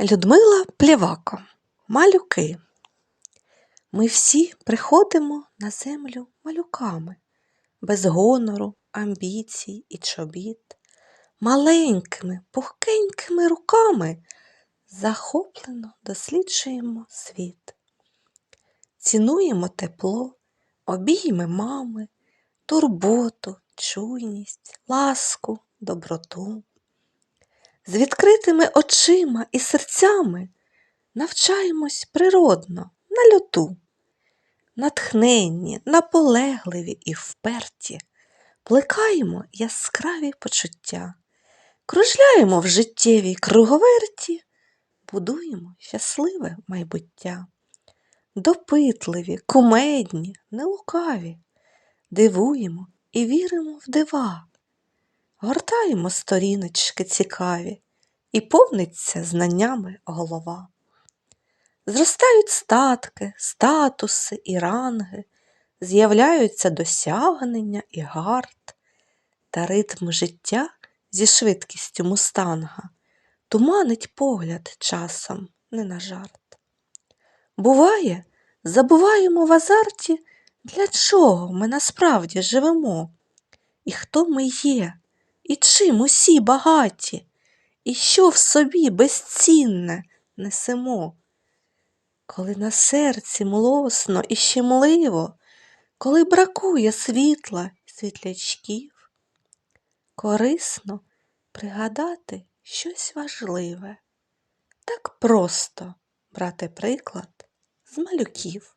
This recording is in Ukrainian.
Людмила Плєвако. Малюки. Ми всі приходимо на землю малюками, без гонору, амбіцій і чобіт, маленькими, пухкенькими руками захоплено досліджуємо світ. Цінуємо тепло, обійми мами, турботу, чуйність, ласку, доброту. З відкритими очима і серцями навчаємось природно на льоту. Натхненні, наполегливі і вперті, плекаємо яскраві почуття, кружляємо в життєвій круговерті, будуємо щасливе майбуття. Допитливі, кумедні, нелукаві, дивуємо і віримо в дива. Гортаємо сторіночки цікаві, і повниться знаннями голова. Зростають статки, статуси і ранги, з'являються досягнення і гард, та ритм життя зі швидкістю мустанга туманить погляд часом не на жарт. Буває, забуваємо в азарті, для чого ми насправді живемо, і хто ми є, і чим усі багаті, і що в собі безцінне несемо. Коли на серці млосно і щемливо, коли бракує світла світлячків, корисно пригадати щось важливе, так просто брати приклад з малюків.